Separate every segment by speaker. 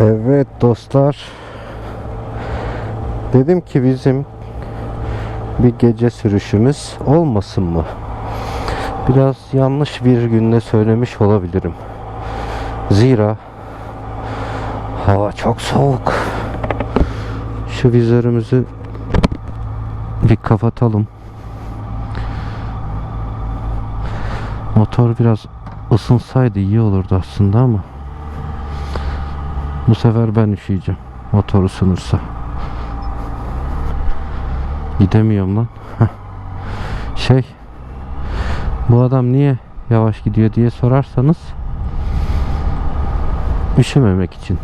Speaker 1: Evet dostlar. Dedim ki bizim bir gece sürüşümüz olmasın mı? Biraz yanlış bir günde söylemiş olabilirim. Zira hava çok soğuk. Şu vizörümüzü bir kapatalım. Motor biraz ısınsaydı iyi olurdu aslında ama bu sefer ben üşüyeceğim. Motor ısınırsa. Gidemiyorum lan. Şey bu adam niye yavaş gidiyor diye sorarsanız üşümemek için.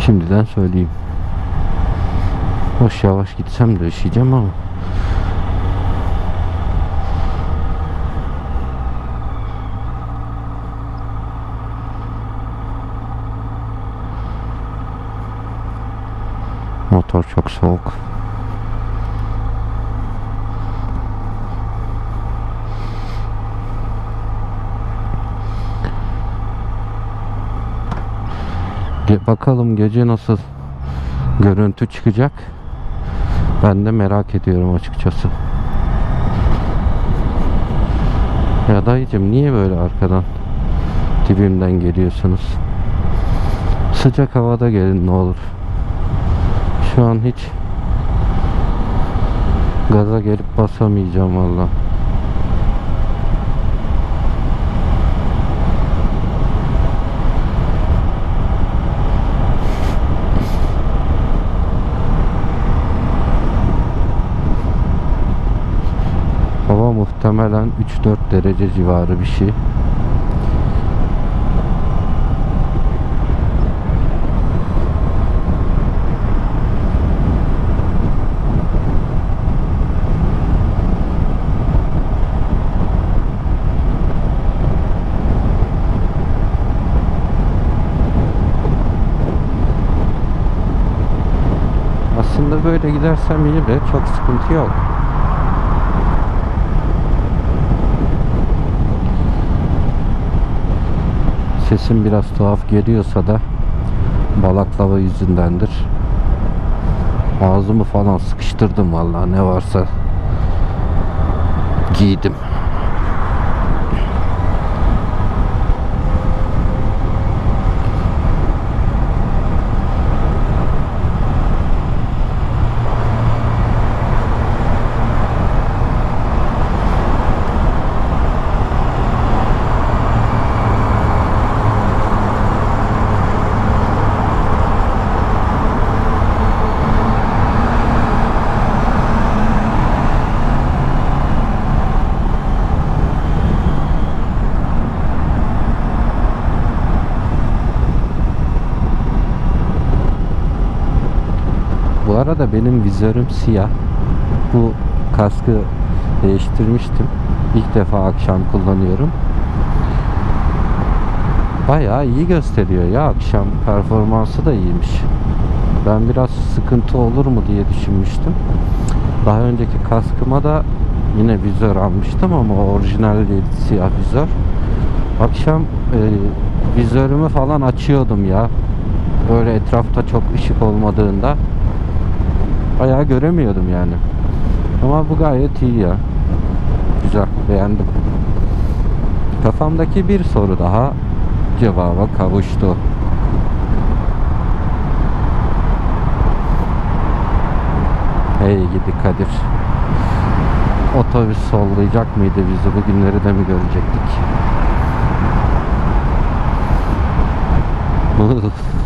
Speaker 1: Şimdiden söyleyeyim. Hoş yavaş gitsem de üşüyeceğim ama motor çok soğuk. Ge- bakalım gece nasıl görüntü çıkacak. Ben de merak ediyorum açıkçası. Ya dayıcım niye böyle arkadan dibimden geliyorsunuz? Sıcak havada gelin ne olur. Şu an hiç gaza gelip basamayacağım valla. Hava muhtemelen 3-4 derece civarı bir şey. Aslında böyle gidersem iyi de çok sıkıntı yok. Sesim biraz tuhaf geliyorsa da balaklava yüzündendir. Ağzımı falan sıkıştırdım vallahi ne varsa giydim. Bu arada benim vizörüm siyah. Bu kaskı değiştirmiştim. İlk defa akşam kullanıyorum. Bayağı iyi gösteriyor ya akşam performansı da iyiymiş. Ben biraz sıkıntı olur mu diye düşünmüştüm. Daha önceki kaskıma da yine vizör almıştım ama orijinal değil siyah vizör. Akşam e, vizörümü falan açıyordum ya. Böyle etrafta çok ışık olmadığında bayağı göremiyordum yani. Ama bu gayet iyi ya. Güzel, beğendim. Kafamdaki bir soru daha cevaba kavuştu. Hey gidi Kadir. Otobüs sollayacak mıydı bizi? Bugünleri de mi görecektik?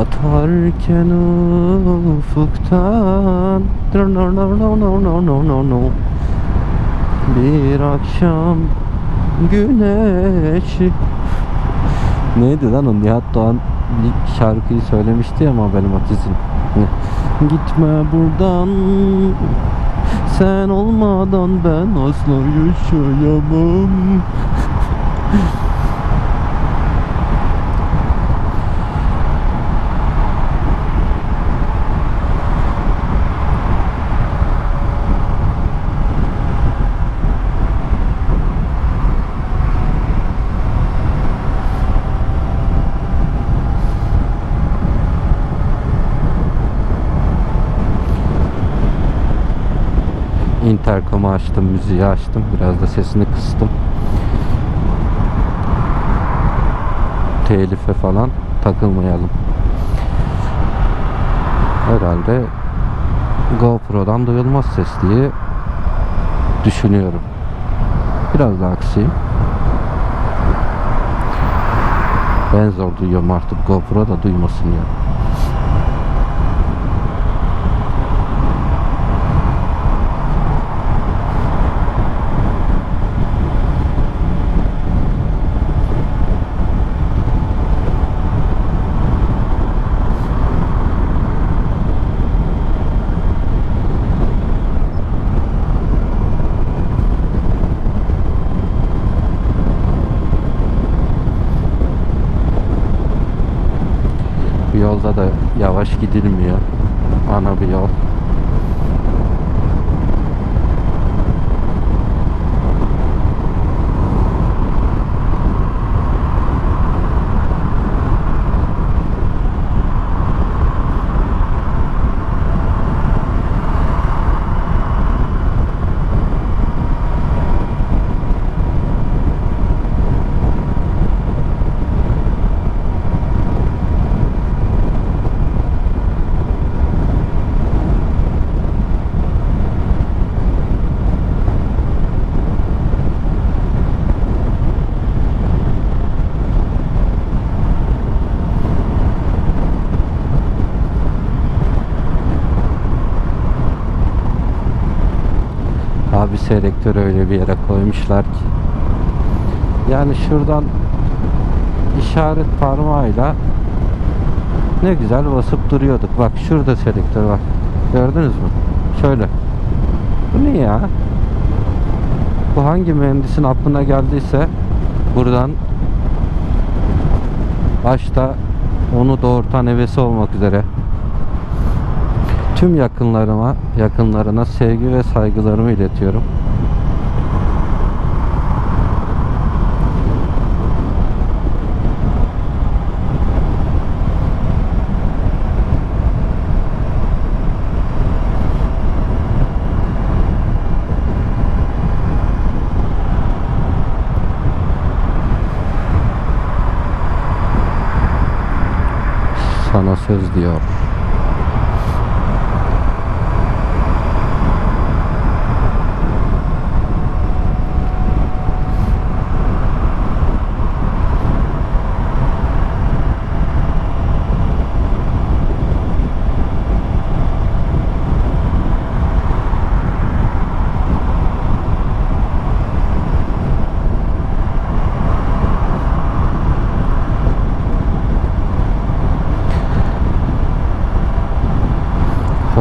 Speaker 1: Batarken ufuktan Bir akşam güneşi Neydi lan o Nihat Doğan bir şarkıyı söylemişti ya Mabel Matiz'in. Gitme buradan sen olmadan ben asla yaşayamam. Açtım, müziği açtım. Biraz da sesini kıstım. Telife falan takılmayalım. Herhalde GoPro'dan duyulmaz ses diye düşünüyorum. Biraz daha kısayım. Ben zor duyuyorum artık GoPro da duymasın ya. Bu yolda da yavaş gidilmiyor. Abi selektör öyle bir yere koymuşlar ki. Yani şuradan işaret parmağıyla ne güzel basıp duruyorduk. Bak şurada selektör bak. Gördünüz mü? Şöyle. Bu ne ya? Bu hangi mühendisin aklına geldiyse buradan başta onu doğurtan hevesi olmak üzere tüm yakınlarıma, yakınlarına sevgi ve saygılarımı iletiyorum.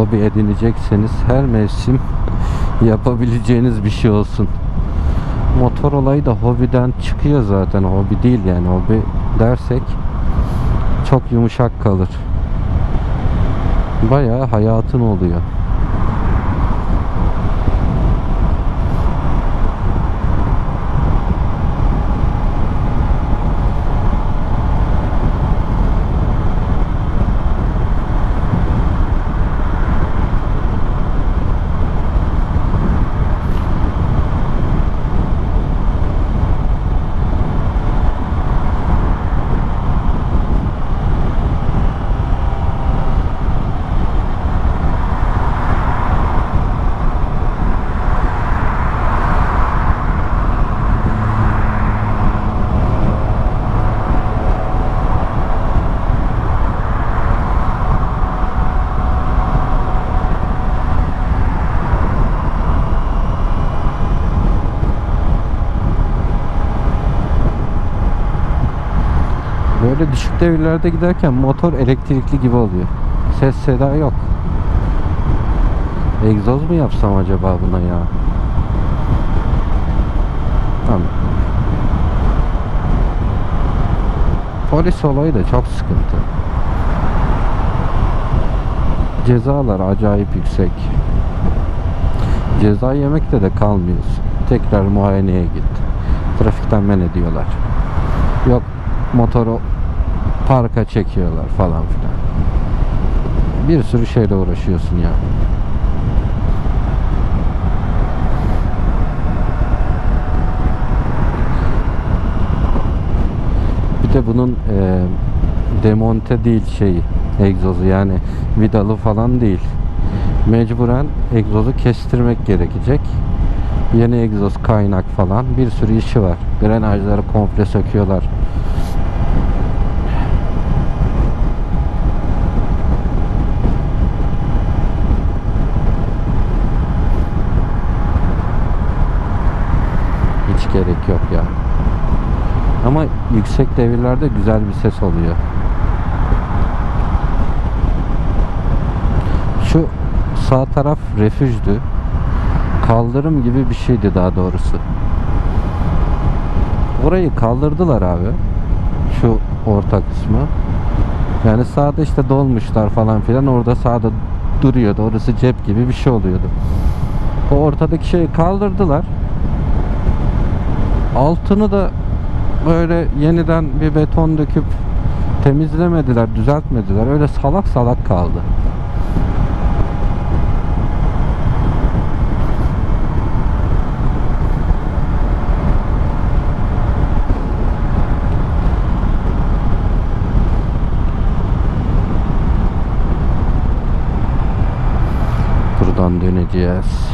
Speaker 1: Hobi edinecekseniz her mevsim yapabileceğiniz bir şey olsun. Motor olayı da hobiden çıkıyor zaten. Hobi değil yani. Hobi dersek çok yumuşak kalır. Bayağı hayatın oluyor. Yüksek devirlerde giderken motor elektrikli gibi oluyor. Ses seda yok. Egzoz mu yapsam acaba buna ya? Tamam. Polis olayı da çok sıkıntı. Cezalar acayip yüksek. Ceza yemekte de kalmıyorsun. Tekrar muayeneye git. Trafikten men ediyorlar. Yok motoru parka çekiyorlar falan filan. Bir sürü şeyle uğraşıyorsun ya. Bir de bunun e, demonte değil şeyi egzozu yani vidalı falan değil. Mecburen egzozu kestirmek gerekecek. Yeni egzoz kaynak falan bir sürü işi var. Grenajları komple söküyorlar. Hiç gerek yok ya. Ama yüksek devirlerde güzel bir ses oluyor. Şu sağ taraf refüjdü. Kaldırım gibi bir şeydi daha doğrusu. Orayı kaldırdılar abi. Şu orta kısmı. Yani sağda işte dolmuşlar falan filan orada sağda duruyordu. Orası cep gibi bir şey oluyordu. O ortadaki şeyi kaldırdılar. Altını da böyle yeniden bir beton döküp temizlemediler, düzeltmediler. Öyle salak salak kaldı. Buradan döneceğiz.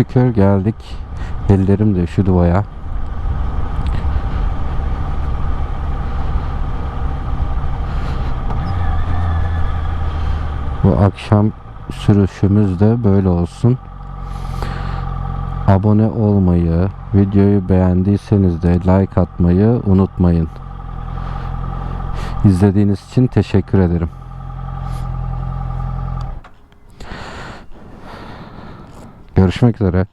Speaker 1: Şükür geldik. Ellerim de üşüdü baya. Bu akşam sürüşümüz de böyle olsun. Abone olmayı, videoyu beğendiyseniz de like atmayı unutmayın. İzlediğiniz için teşekkür ederim. Görüşmek üzere.